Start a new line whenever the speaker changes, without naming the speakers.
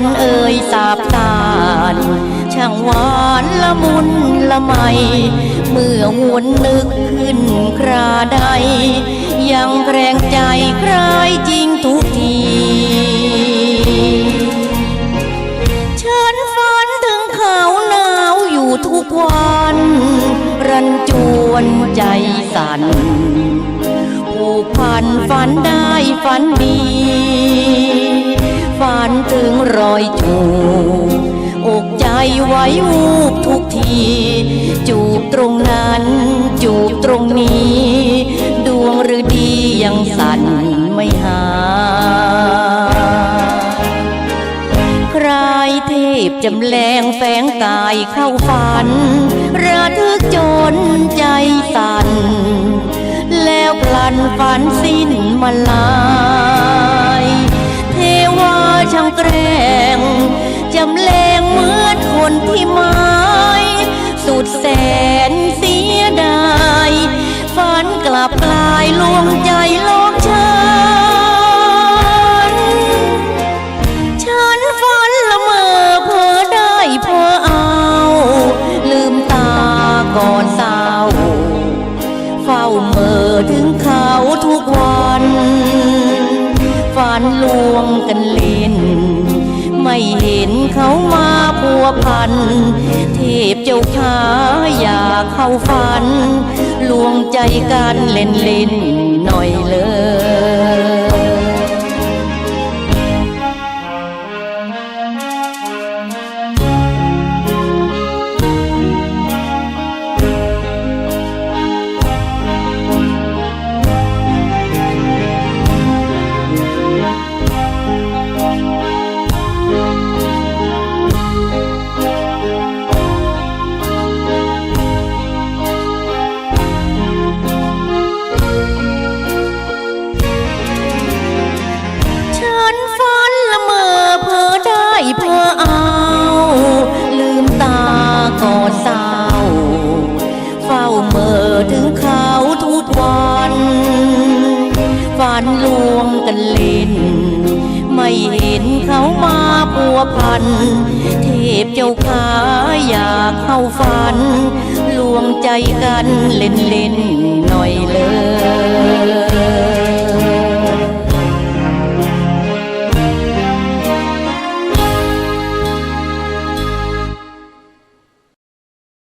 นเอ่ยสาบตานช่างหวานละมุนละไม เมื่อหวนนึกขึ้นคราใด ยังแรงใจใครจริงทุกทีฉันฝันถึงเขาหนาวอยู่ทุกวัน รันจวนใจสั่นผูกพันฝันได้ฝันดี นถึงรอยจูบอกใจไว้วูบทุกที จูบตรงนั้น จูบตรงนี้ ดวงหรือดียังสั่นไม่หา ใครเทพจำแรงแฝงกายเข้าฝัน ระทึกจนใจสั่น แล้วพลันฝันสิ้นมาลา แกล้งจำแรงเหมือนคนที่ไม้สุดแสนเสียดายฝันกลับกลายลวงใจโลกฉัน ฉันฝันละเมอเพ้อได้เพ้อเอา ลืมตาก่อนเศร้าเฝ้าเมื่อถึงเขาทุกวัน ฝันลวงกันเล่น ไม่เห็นเขามาพัวพัน เทพเจ้าขาอยากเข้าฝัน ลวงใจกันเล่นเล่นๆหน่อยเลย วงกันเล่น ไม่เห็นเขามาปัวพัน เทพเจ้าขาอยากเข้าฝัน ลวงใจกันเล่นเล่นหน่อย